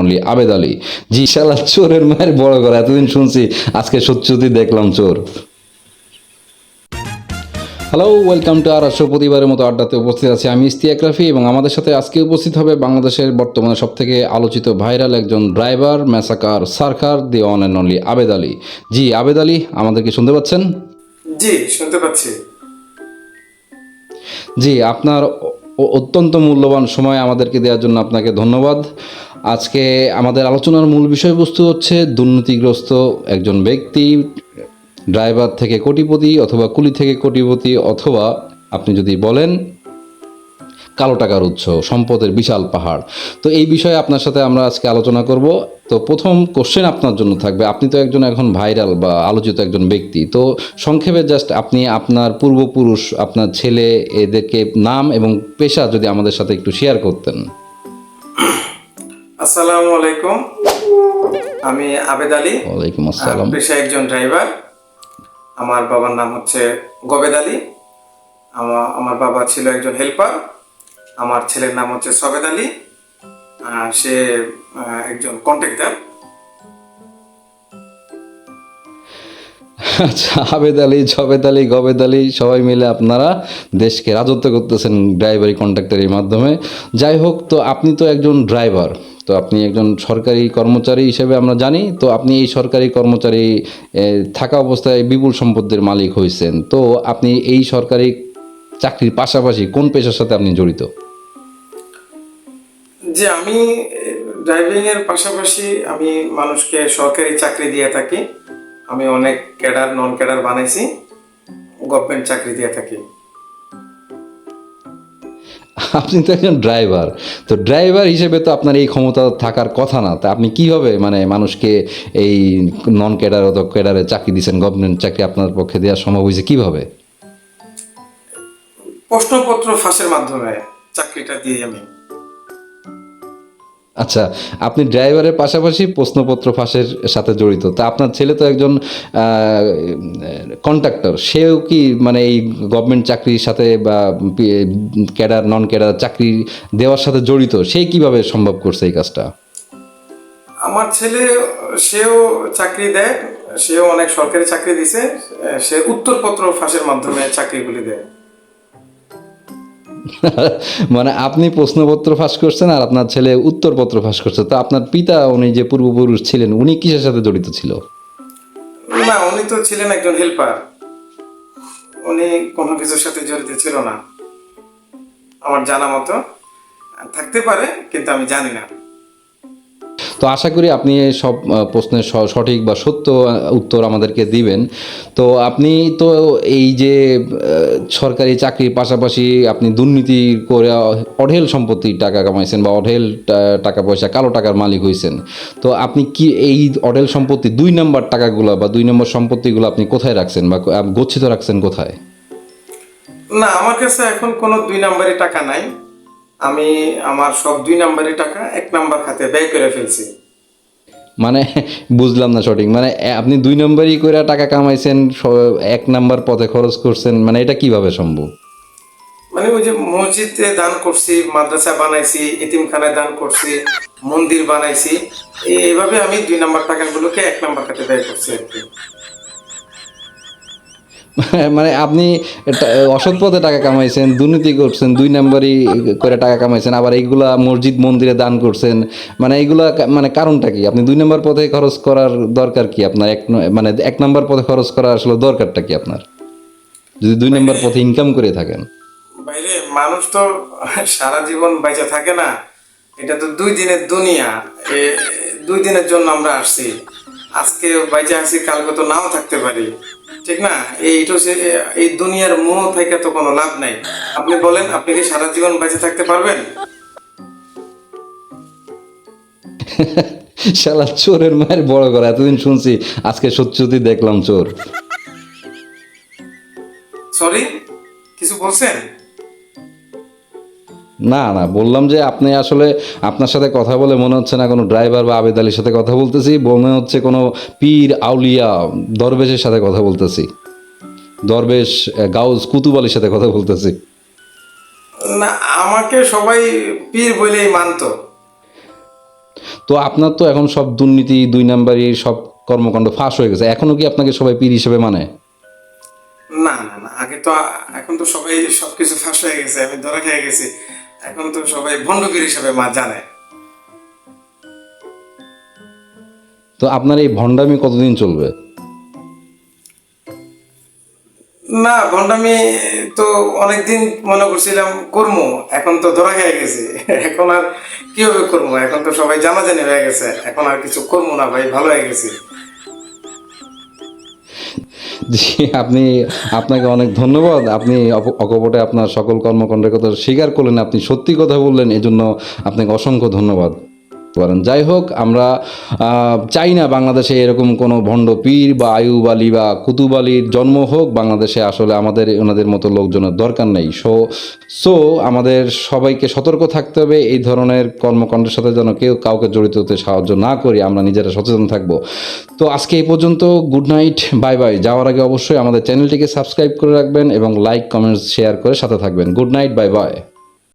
Only Abed Ali. জি শালা চোরের মায়ের বড় করা এতদিন শুনছি আজকে সত্যি দেখলাম চোর। হ্যালো ওয়েলকাম টু আর প্রতিবারের মতো আড্ডাতে উপস্থিত আছি। আমি ইস্তিয়াক রাফি এবং আমাদের সাথে আজকে উপস্থিত হবে বাংলাদেশের বর্তমানে সবথেকে আলোচিত ভাইরাল একজন driver massacre Sarkar the one and only Abed Ali. জি আবেদ আলী আমাদেরকে শুনতে পাচ্ছেন? জি শুনতে পাচ্ছি। জি আপনার অত্যন্ত মূল্যবান সময় আমাদেরকে দেওয়ার জন্য আপনাকে ধন্যবাদ। আজকে আমাদের আলোচনার মূল বিষয়বস্তু হচ্ছে দুর্নীতিগ্রস্ত একজন ব্যক্তি, ড্রাইভার থেকে কোটিপতি অথবা কুলি থেকে কোটিপতি, অথবা আপনি যদি বলেন কালো টাকার উৎস, সম্পদের বিশাল পাহাড়। তো এই বিষয়ে আপনার সাথে আমরা আজকে আলোচনা করব। তো প্রথম কোশ্চেন আপনার জন্য থাকবে, আপনি তো একজন এখন ভাইরাল বা আলোচিত একজন ব্যক্তি। তো সংক্ষেপে জাস্ট আপনি আপনার পূর্বপুরুষ, আপনার ছেলে, এদেরকে নাম এবং পেশা যদি আমাদের সাথে একটু শেয়ার করতেন। আসসালামু আলাইকুম। আমি আবেদ আলী। ওয়ালাইকুম আসসালাম। পেশা একজন ড্রাইভার। আমার বাবার নাম হচ্ছে গবেদ আলী। আমার আমার বাবা ছিল একজন হেল্পার। আমার ছেলের নাম হচ্ছে সবেদ আলী। সে একজন কন্ট্রাক্টর। আচ্ছা আবেদ আলী জবেদ আলী গবেদ আলী সবাই মিলে আপনারা দেশকে রাজত্ব করতেছেন ড্রাইভারি কন্ট্রাক্টরের মাধ্যমে। যাই হোক তো আপনি তো একজন ড্রাইভার। তো আপনি একজন সরকারি কর্মচারী হিসেবে আমরা জানি, তো আপনি এই সরকারি কর্মচারী থাকা অবস্থায় বিপুল সম্পদের মালিক হয়েছেন। তো আপনি এই সরকারি চাকরির পাশাপাশি কোন পেশার সাথে আপনি জড়িত? যে আমি ড্রাইভিং এর পাশাপাশি আমি মানুষকে সরকারি চাকরি দিয়ে থাকি। আমি অনেক ক্যাডার নন ক্যাডার বানাইছি, গভর্নমেন্ট চাকরি দিয়ে থাকি। আপনি তো একজন ড্রাইভার। তো ড্রাইভার হিসেবে তো আপনার এই ক্ষমতা থাকার কথা না। তা আপনি কীভাবে মানে মানুষকে এই নন ক্যাডার অথবা ক্যাডারে চাকরি দিচ্ছেন? গভর্নমেন্ট চাকরি আপনার পক্ষে দেওয়া সম্ভব হয়েছে কীভাবে? প্রশ্নপত্র ফাঁসের মাধ্যমে চাকরিটা দিয়ে আমি আচ্ছা আপনি ড্রাইভারের পাশাপাশি প্রশ্নপত্র ফাঁসের সাথে জড়িত। তা আপনার ছেলে তো একজন কন্ট্রাক্টর সেও কি মানে এই গভর্নমেন্ট চাকরির সাথে বা ক্যাডার নন ক্যাডার চাকরি দেওয়ার সাথে জড়িত? সে কীভাবে সম্ভব করছে এই কাজটা? আমার ছেলে, সেও চাকরি দেয়, সেও অনেক সরকারি চাকরি দিছে, সে উত্তরপত্র ফাঁসের মাধ্যমে চাকরিগুলি দেয়। মানে আপনি প্রশ্নপত্র ফাঁস করছেন আর আপনার ছেলে উত্তরপত্র ফাঁস করছে। তো আপনার পিতা, উনি যে পূর্বপুরুষ ছিলেন, উনি কিসের সাথে জড়িত ছিল? না, উনি তো ছিলেন একজন হেল্পার উনি কোনো কিছুর সাথে জড়িত ছিল না। আমার জানা মতো। থাকতে পারে, কিন্তু আমি জানি না। তো আশা করি আপনি সব প্রশ্নের সঠিক বা সত্য উত্তর আমাদেরকে দিবেন। তো আপনি তো এই যে সরকারি চাকরির পাশাপাশি আপনি দুর্নীতি করে, অঢেল সম্পত্তির টাকা কামাইছেন বা অঢেল টাকা পয়সা কালো টাকার মালিক হয়েছেন তো আপনি কি এই অঢেল সম্পত্তি দুই নম্বর টাকাগুলো বা দুই নম্বর সম্পত্তিগুলো আপনি কোথায় রাখছেন বা গচ্ছিত রাখছেন কোথায়? না, আমার কাছে এখন কোনো দুই নাম্বারের টাকা নাই। আমি আমার সব দুই নাম্বারের টাকা এক নাম্বার খাতে ব্যয় করে ফেলছি। মানে বুঝলাম না সঠিক। মানে আপনি দুই নম্বরই করে টাকা কামাইছেন এক নাম্বার পথে খরচ করছেন মানে এটা কীভাবে সম্ভব? মানে ওই যে মসজিদে দান করছি মাদ্রাসা বানাইছি এতিমখানায় দান করছি মন্দির বানাইছি এইভাবে আমি দুই নাম্বার টাকাগুলোকে এক নাম্বার খাতে ব্যয় করছি আর কি। মানে আপনি অসৎ পথে টাকা কামাইছেন, দুর্নীতি করছেন, দুই নাম্বারই করে টাকা কামাইছেন, আবার এইগুলা মসজিদ মন্দিরে দান করছেন মানে এইগুলা মানে কারণটা কি? আপনি দুই নম্বর পথে খরচ করার দরকার কি আপনার? এক মানে এক নম্বর পথে খরচ করার আসলে দরকারটা কি আপনার? যদি দুই নম্বর পথে ইনকাম করে থাকেন। বাইরে মানুষ তো সারা জীবন বেঁচে থাকে না। এটা তো দুই দিনের দুনিয়া। দুই দিনের জন্য আমরা আসছি। আজকে বেঁচে আসি কালকে তো নাও থাকতে পারি। ঠিক না? এইটা হচ্ছে এই দুনিয়ার মোহ থেকে তো কোনো লাভ নাই। আপনি বলেন আপনি কি সারা জীবন বেঁচে থাকতে পারবেন? শালা চোরের মায়ের বড় করা এতদিন শুনছি আজকে সত্যি সত্যি দেখলাম চোর। সরি কিছু বলছেন? না না বললাম যে আপনি আসলে আপনার সাথে কথা বলে মনে হচ্ছে না কোনো ড্রাইভার বা আবেদ আলীর সাথে কথা বলতেছি মনে হচ্ছে কোনো পীর আউলিয়া দরবেশের সাথে কথা বলতেছি। দরবেশ গাউজ কুতুব আলীর সাথে কথা বলতেছি। না আমাকে সবাই পীর বলেই মানতো। তো আপনার তো এখন সব দুর্নীতি দুই নাম্বারই সব কর্মকাণ্ড ফাঁস হয়ে গেছে। এখনও কি আপনাকে সবাই পীর হিসেবে মানে? না না না আগে তো এখন তো সবাই সবকিছু ফাঁস হয়ে গেছে আমি ধরা খেয়ে গেছি। এখন তো সবাই ভণ্ডবীর হিসাবে মা জানে। তো আপনার এই ভণ্ডামি কতদিন চলবে? না ভণ্ডামি তো অনেকদিন মনে করছিলাম কর্ম এখন তো ধরা খেয়ে গেছি। এখন আর কীভাবে করব এখন তো সবাই জানাজানি হয়ে গেছে। এখন আর কিছু করব না ভাই ভালো হয়ে গেছি। জি, আপনি, আপনাকে অনেক ধন্যবাদ। আপনি অকপটে আপনার সকল কর্মকাণ্ডের কথা স্বীকার করলেন। আপনি সত্যি কথা বললেন, এজন্য আপনাকে অসংখ্য ধন্যবাদ। পারেন। যাই হোক, আমরা চাই না বাংলাদেশে এরকম কোনো ভণ্ড পীর বা আয়ুব আলী বা কুতুব আলীর জন্ম হোক। বাংলাদেশে আসলে আমাদের, ওনাদের মতো লোকজনের দরকার নেই। সো সো আমাদের সবাইকে সতর্ক থাকতে হবে। এই ধরনের কর্মকাণ্ডের সাথে যেন কেউ কাউকে জড়িত হতে সাহায্য না করি, আমরা নিজেরা সচেতন থাকব। তো আজকে এই পর্যন্ত গুড নাইট বাই বাই যাওয়ার আগে অবশ্যই আমাদের চ্যানেলটিকে সাবস্ক্রাইব করে রাখবেন এবং লাইক কমেন্টস শেয়ার করে সাথে থাকবেন। Good night bye bye